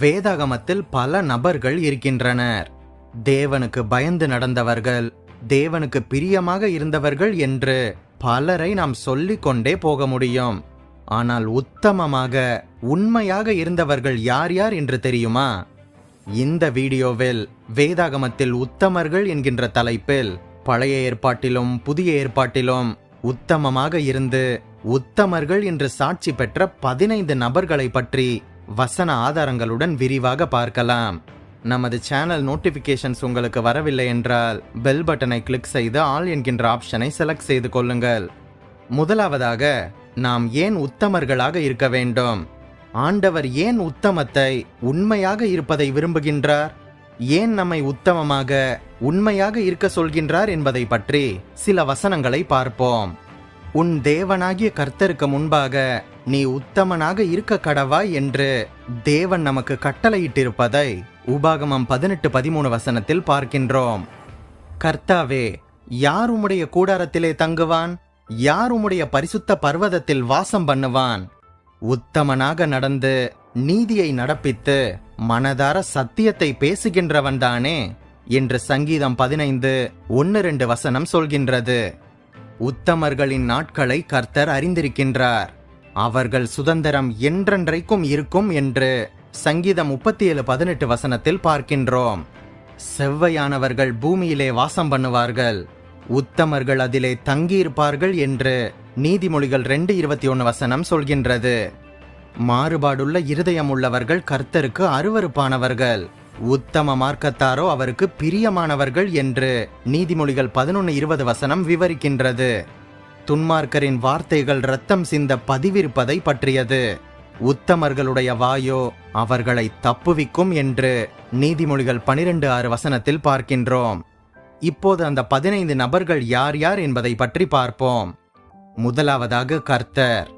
வேதாகமத்தில் பல நபர்கள் இருக்கின்றனர். தேவனுக்கு பயந்து நடந்தவர்கள் தேவனுக்கு பிரியமாக இருந்தவர்கள் என்று பலரை நாம் சொல்லிக்கொண்டே போக முடியும். ஆனால் உத்தமமாக உண்மையாக இருந்தவர்கள் யார் யார் என்று தெரியுமா? இந்த வீடியோவில் வேதாகமத்தில் உத்தமர்கள் என்கின்ற தலைப்பில் பழைய ஏற்பாட்டிலும் புதிய ஏற்பாட்டிலும் உத்தமமாக இருந்து உத்தமர்கள் என்று சாட்சி பெற்ற பதினைந்து நபர்களை பற்றி வசன ஆதாரங்களுடன் விரிவாக பார்க்கலாம். நமது சேனல் நோட்டிபிகேஷன்ஸ் உங்களுக்கு வரவில்லை என்றால் பெல் பட்டனை கிளிக் செய்து ஆல் என்கின்ற ஆப்ஷனை செலக்ட் செய்து கொள்ளுங்கள். முதலாவதாக நாம் ஏன் உத்தமர்களாக இருக்க வேண்டும்? ஆண்டவர் ஏன் உத்தமத்தை உண்மையாக இருப்பதை விரும்புகின்றார்? ஏன் நம்மை உத்தமமாக உண்மையாக இருக்க சொல்கின்றார் என்பதை பற்றி சில வசனங்களை பார்ப்போம். உன் தேவனாகிய கர்த்தருக்கு முன்பாக நீ உத்தமனாக இருக்க கடவாய் என்று தேவன் நமக்கு கட்டளையிட்டிருப்பதை உபாகமம் பதினெட்டு பதிமூணு வசனத்தில் பார்க்கின்றோம். கர்த்தாவே யார் உம்முடைய கூடாரத்திலே தங்குவான்? யார் உம்முடைய பரிசுத்த பர்வதத்தில் வாசம் பண்ணுவான்? உத்தமனாக நடந்து நீதியை நடப்பித்து மனதார சத்தியத்தை பேசுகின்றவன்தானே என்று சங்கீதம் பதினைந்து ஒன்னு ரெண்டு வசனம் சொல்கின்றது. உத்தமர்களின் நாட்களை கர்த்தர் அறிந்திருக்கின்றார். அவர்கள் சுதந்திரம் என்றென்றைக்கும் இருக்கும் என்று சங்கீதம் முப்பத்தி ஏழு பதினெட்டு வசனத்தில் பார்க்கின்றோம். செவ்வையானவர்கள் பூமியிலே வாசம் பண்ணுவார்கள். உத்தமர்கள் அதிலே தங்கியிருப்பார்கள் என்று நீதிமொழிகள் ரெண்டு இருபத்தி ஒன்று வசனம் சொல்கின்றது. மாறுபாடுள்ள இருதயம் உள்ளவர்கள் கர்த்தருக்கு அருவருப்பானவர்கள். உத்தம மார்க்கத்தாரோ அவருக்கு பிரியமானவர்கள் என்று நீதிமொழிகள் பதினொன்று இருபது வசனம் விவரிக்கின்றது. துன்மார்க்கரின் வார்த்தைகள் ரத்தம் சிந்த பதிவிருப்பதை பற்றியது. உத்தமர்களுடைய வாயோ அவர்களை தப்புவிக்கும் என்று நீதிமொழிகள் பனிரெண்டு ஆறு வசனத்தில் பார்க்கின்றோம். இப்போது அந்த பதினைந்து நபர்கள் யார் யார் என்பதை பற்றி பார்ப்போம். முதலாவதாக கர்த்தர்.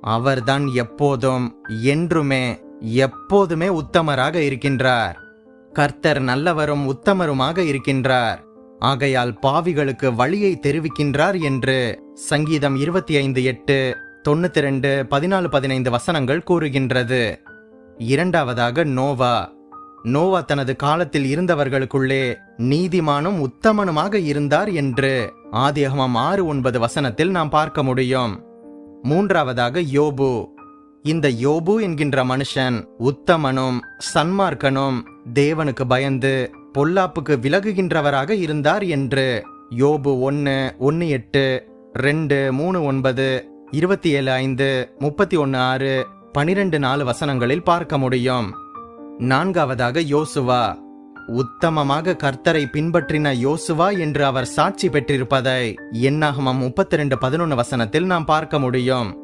அவர்தான் எப்போதும் என்றுமே எப்போதுமே உத்தமராக இருக்கின்றார். கர்த்தர் நல்லவரும் உத்தமருமாக இருக்கின்றார். ஆகையால் பாவிகளுக்கு வழியை தெரிவிக்கின்றார் என்று சங்கீதம் இருபத்தி ஐந்து எட்டு தொண்ணூத்தி ரெண்டு பதினாலு பதினைந்து வசனங்கள் கூறுகின்றது. இரண்டாவதாக நோவா. நோவா தனது காலத்தில் இருந்தவர்களுக்குள்ளே நீதிமானும் உத்தமனுமாக இருந்தார் என்று ஆதியகமம் ஆறு ஒன்பது வசனத்தில் நாம் பார்க்க முடியும். மூன்றாவதாக யோபு. இந்த யோபு என்கின்ற மனுஷன் உத்தமனும் சன்மார்க்கனும் தேவனுக்கு பயந்து பொல்லாப்புக்கு விலகுகின்றவராக இருந்தார் என்று யோபு ஒன்று ஒன்று எட்டு ரெண்டு மூணு ஒன்பது இருபத்தி ஏழு ஐந்து முப்பத்தி ஒன்று ஆறு பனிரெண்டு நாலு வசனங்களில் பார்க்க முடியும். நான்காவதாக யோசுவா உத்தமமாக கர்த்தரை பின்பற்றின யோசுவா என்று அவர் சாட்சி பெற்றிருப்பதை என்னாகமம் முப்பத்தி ரெண்டு பதினொன்று வசனத்தில் நாம் பார்க்க முடியும்.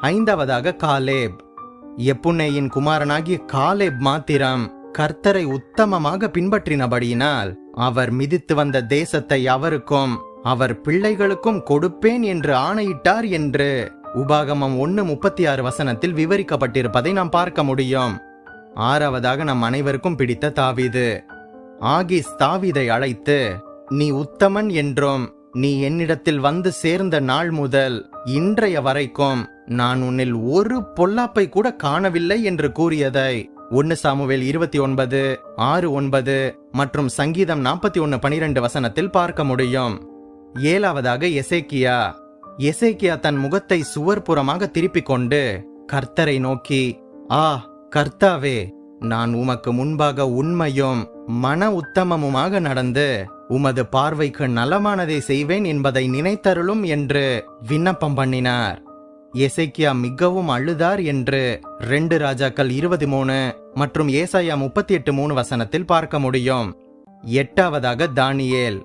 ஐந்தாவதாக காலேப் எப்புன்னேயின் குமாரனாகிய காலேப் மாத்திரம் கர்த்தரை உத்தமமாக பின்பற்றினபடியினால் அவர் மிதித்து வந்த தேசத்தை அவருக்கும் அவர் பிள்ளைகளுக்கும் கொடுப்பேன் என்று ஆணையிட்டார் என்று உபாகமம் ஒன்னு முப்பத்தி ஆறு வசனத்தில் விவரிக்கப்பட்டிருப்பதை நாம் பார்க்க முடியும். ஆறாவதாக நம் அனைவருக்கும் பிடித்த தாவீது. ஆகிஸ் தாவீதை அழைத்து நீ உத்தமன் என்றும் நீ என்னிடத்தில் வந்து சேர்ந்த நாள் முதல் இன்றைய வரைக்கும் நான் உன்னில் ஒரு பொல்லாப்பை கூட காணவில்லை என்று கூறியதை ஒன்னு சாமுவேல் இருபத்தி ஒன்பது ஆறு ஒன்பது மற்றும் சங்கீதம் நாற்பத்தி ஒன்னு பனிரெண்டு வசனத்தில் பார்க்க முடியும். ஏழாவதாக எசேக்கியா. எசேக்கியா தன் முகத்தை சுவர்புறமாக திருப்பிக் கொண்டு கர்த்தரை நோக்கி ஆ கர்த்தாவே நான் உமக்கு முன்பாக உண்மையும் மன உத்தமமுமாக நடந்து உமது பார்வைக்கு நலமானதை செய்வேன் என்பதை நினைத்தருளும் என்று விண்ணப்பம் பண்ணினார். எசைக்கியா மிகவும் அழுதார் என்று ரெண்டு ராஜாக்கள் இருபது மூணு மற்றும் ஏசாயா முப்பத்தி எட்டு மூணு வசனத்தில் பார்க்க முடியும். எட்டாவதாக தானியேல்.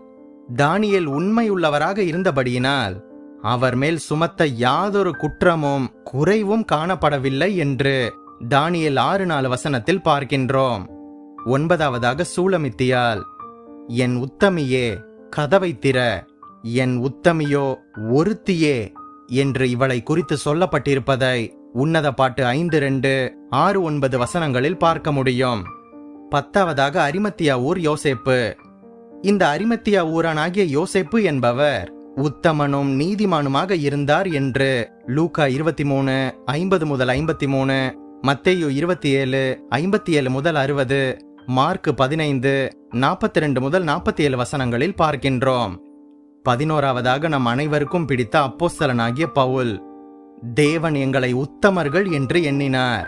தானியேல் உண்மையுள்ளவராக இருந்தபடியினால் அவர் மேல் சுமத்த யாதொரு குற்றமும் குறைவும் காணப்படவில்லை என்று தானியேல் ஆறு நாலு வசனத்தில் பார்க்கின்றோம். ஒன்பதாவதாக சூலமித்தியால். என் உத்தமியே கதவை திற. என் உத்தமியோ ஒருத்தியே என்று இவளை குறித்து சொல்லப்பட்டிருப்பதை உன்னத பாட்டு ஐந்து ரெண்டு ஆறு ஒன்பது வசனங்களில் பார்க்க முடியும். பத்தாவதாக அரிமத்தியா ஊர் யோசேப்பு. இந்த அரிமத்தியா ஊரானாகிய யோசேப்பு என்பவர் உத்தமனும் நீதிமானுமாக இருந்தார் என்று லூகா இருபத்தி மூணு ஐம்பது முதல் ஐம்பத்தி மூணு மத்தேயு இருபத்தி ஏழு ஐம்பத்தி ஏழு முதல் அறுபது மார்க் பதினைந்து நாற்பத்தி ரெண்டு முதல் நாற்பத்தி ஏழு வசனங்களில் பார்க்கின்றோம். பதினோராவதாக நம் அனைவருக்கும் பிடித்த அப்போஸ்தலனாகிய பவுல் தேவன் எங்களை உத்தமர்கள் என்று எண்ணினார்.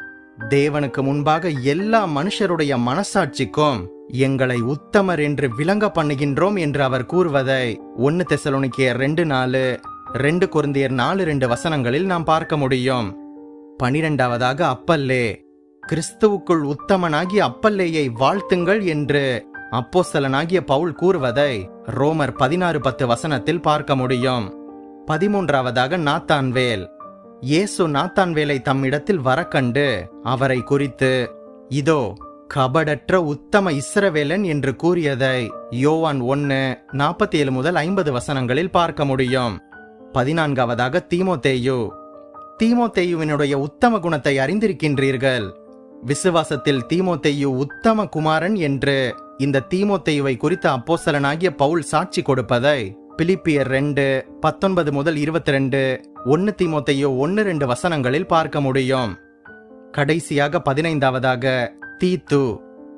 தேவனுக்கு முன்பாக எல்லா மனுஷருடைய மனசாட்சிக்கும் எங்களை உத்தமர் என்று விளங்க பண்ணுகின்றோம் என்று அவர் கூறுவதை ஒன்னு தெசலோனிக்கேயர் ரெண்டு நாலு ரெண்டு குருந்தியர் நாலு ரெண்டு வசனங்களில் நாம் பார்க்க முடியும். பனிரெண்டாவதாக அப்பல்லே கிறிஸ்துவுக்குள் உத்தமனாகி அப்பல்லேயை வாழ்த்துங்கள் என்று அப்போஸ்தலனாகிய பவுல் கூறுவதை ரோமர் பதினாறு பத்து வசனத்தில் பார்க்க முடியும். பதிமூன்றாவதாக நாத்தான் வேல் இயேசு நாத்தான்வேலை தம்மிடத்தில் வரக்கண்டு அவரை குறித்து இதோ கபடற்ற உத்தம இஸ்ரவேலன் என்று கூறியதை யோவான் ஒன்னு நாற்பத்தி ஏழு முதல் ஐம்பது வசனங்களில் பார்க்க முடியும். பதினான்காவதாக தீமோத்தேயு தீமோத்தேயுவினுடைய உத்தம குணத்தை அறிந்திருக்கின்றீர்கள். விசுவாசத்தில் தீமோத்தேயு உத்தம குமாரன் என்று இந்த தீமோத்தேயுவை குறித்த அப்போசலனாகிய பவுல் சாட்சி கொடுப்பதை பிலிப்பியர் ரெண்டு பத்தொன்பது முதல் இருபத்தி ரெண்டு ஒன்னு தீமோத்தேயு ஒன்னு ரெண்டு வசனங்களில் பார்க்க முடியும். கடைசியாக பதினைந்தாவதாக தீத்து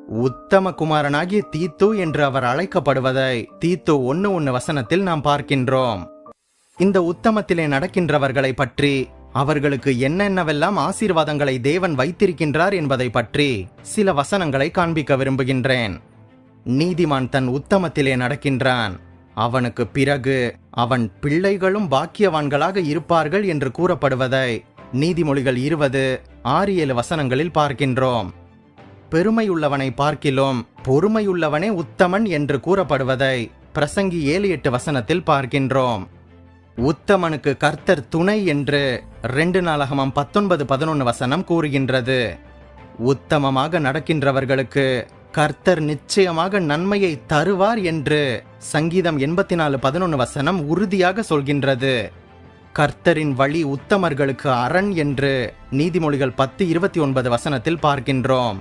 உத்தம குமாரனாகிய தீத்து என்று அவர் அழைக்கப்படுவதை தீத்து ஒன்னு ஒன்னு வசனத்தில் நாம் பார்க்கின்றோம். இந்த உத்தமத்திலே நடக்கின்றவர்களை பற்றி அவர்களுக்கு என்னென்னவெல்லாம் ஆசீர்வாதங்களை தேவன் வைத்திருக்கின்றார் என்பதை பற்றி சில வசனங்களை காண்பிக்க விரும்புகின்றேன். நீதிமான் தன் உத்தமத்திலே நடக்கின்றான். அவனுக்கு பிறகு அவன் பிள்ளைகளும் பாக்கியவான்களாக இருப்பார்கள் என்று கூறப்படுவதை நீதிமொழிகள் இருபது ஆறு ஏழு வசனங்களில் பார்க்கின்றோம். பெருமையுள்ளவனை பார்க்கிலும் பொறுமையுள்ளவனே உத்தமன் என்று கூறப்படுவதை பிரசங்கி ஏழு எட்டு வசனத்தில் பார்க்கின்றோம். உத்தமனுக்கு கர்த்தர் துணை என்று ரெண்டு நாளகமம் பத்தொன்பது பதினொன்று வசனம் கூறுகின்றது. உத்தமமாக நடக்கின்றவர்களுக்கு கர்த்தர் நிச்சயமாக நன்மையை தருவார் என்று சங்கீதம் எண்பத்தி நாலு பதினொன்று வசனம் உறுதியாக சொல்கின்றது. கர்த்தரின் வழி உத்தமர்களுக்கு அரண் என்று நீதிமொழிகள் பத்து இருபத்தி ஒன்பது வசனத்தில் பார்க்கின்றோம்.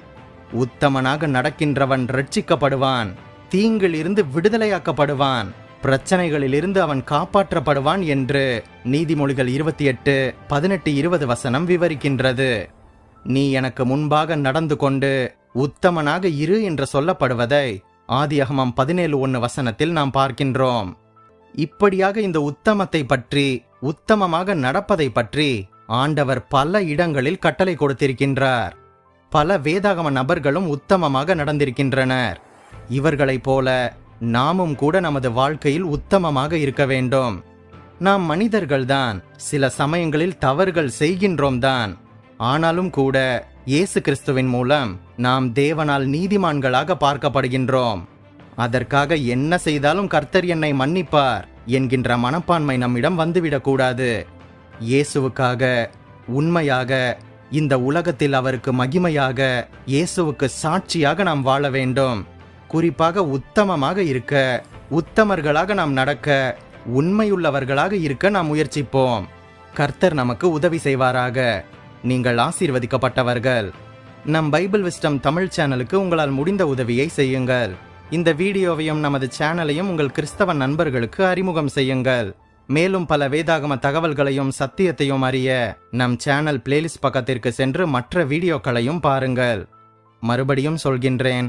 உத்தமனாக நடக்கின்றவன் ரட்சிக்கப்படுவான் தீங்கில் இருந்து விடுதலையாக்கப்படுவான். பிரச்சனைகளிலிருந்து அவன் காப்பாற்றப்படுவான் என்று நீதிமொழிகள் இருபத்தி எட்டு பதினெட்டு இருபது வசனம் விவரிக்கின்றது. நீ எனக்கு முன்பாக நடந்து கொண்டு உத்தமனாக இரு என்று சொல்லப்படுவதை ஆதியகமம் பதினேழு ஒன்று வசனத்தில் நாம் பார்க்கின்றோம். இப்படியாக இந்த உத்தமத்தை பற்றி உத்தமமாக நடப்பதை பற்றி ஆண்டவர் பல இடங்களில் கட்டளை கொடுத்திருக்கின்றார். பல வேதாகம நபர்களும் உத்தமமாக நடந்திருக்கின்றனர். இவர்களைப் போல நாமும் கூட நமது வாழ்க்கையில் உத்தமமாக இருக்க வேண்டும். நாம் மனிதர்கள்தான் சில சமயங்களில் தவறுகள் செய்கின்றோம் தான் ஆனாலும் கூட இயேசு கிறிஸ்துவின் மூலம் நாம் தேவனால் நீதிமான்களாக பார்க்கப்படுகின்றோம். அதற்காக என்ன செய்தாலும் கர்த்தர் என்னை மன்னிப்பார் என்கின்ற மனப்பான்மை நம்மிடம் வந்துவிடக்கூடாது இயேசுவுக்காக உண்மையாக இந்த உலகத்தில் அவருக்கு மகிமையாக இயேசுவுக்கு சாட்சியாக நாம் வாழ வேண்டும். குறிப்பாக உத்தமமாக இருக்க உத்தமர்களாக நாம் நடக்க உண்மையுள்ளவர்களாக இருக்க நாம் முயற்சிப்போம். கர்த்தர் நமக்கு உதவி செய்வாராக. நீங்கள் ஆசீர்வதிக்கப்பட்டவர்கள். நம் பைபிள் விஸ்டம் தமிழ் சேனலுக்கு உங்களால் முடிந்த உதவியை செய்யுங்கள். இந்த வீடியோவையும் நமது சேனலையும் உங்கள் கிறிஸ்தவ நண்பர்களுக்கு அறிமுகம் செய்யுங்கள். மேலும் பல வேதாகம தகவல்களையும் சத்தியத்தையும் அறிய நம் சேனல் பிளேலிஸ்ட் பக்கத்திற்கு சென்று மற்ற வீடியோக்களையும் பாருங்கள். மறுபடியும் சொல்கின்றேன்.